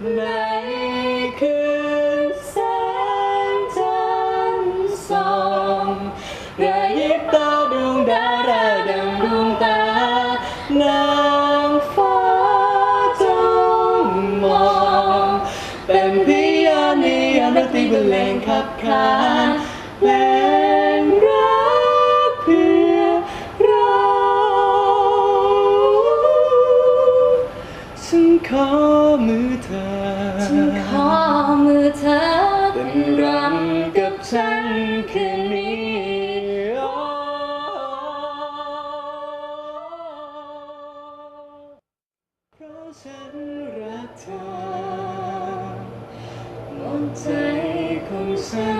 ในคืนแสงจันส่ยตาดวงดาราดังดวงตานางฟ้าจงมอง เป็นพิยานีอันรักที่บรรเลงขับขานและ ขอมือเธอ ฉันขอมือเธอเป็นรังกับฉันคืนนี้เพราะฉันรักเธอหมดใจของฉัน